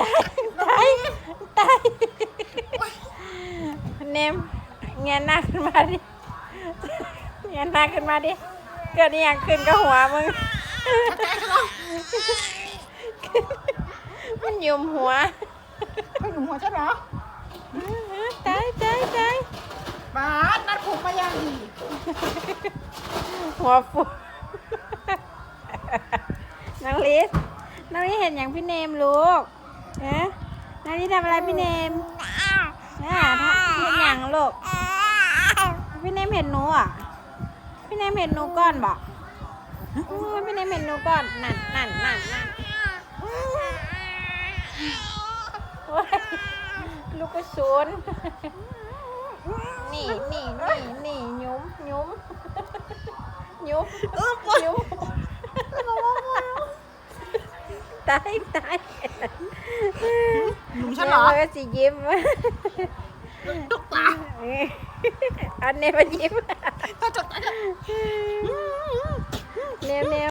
ตายตายตายเนมเงยหน้าขึ้นมาดิเงยหน้าขึ้นมาดิ เกิดอย่างขึ้นกับหัวมึงมันยุมหัวมันยุมหัวใช่เหรอตายตายตายบาสนัดผมมาอย่างดีหัวฟูน้งลิสน้งลิสเห็นอย่างพี่เนมลูก เอ๊ะน้องลิสทำอะไรพี่เนมน่าทำเห็นอย่างลูกพี่เนมเห็นหนูอะ พี่เนมเห็นหนูก่อนบอกโอ้ยพี่เนมเห็นหนูก่อน นั่นนั่นนั่นนั่นโอ้ยลูกกระสุนนี่นี่นี่นี่ยุ้มยุ้มยุ้มยุ้มตายตายหนุ่ม ฉันเหรอเสิยิ้มจกตาอันเนมันยิ้มถ้าจกตา แนวแนว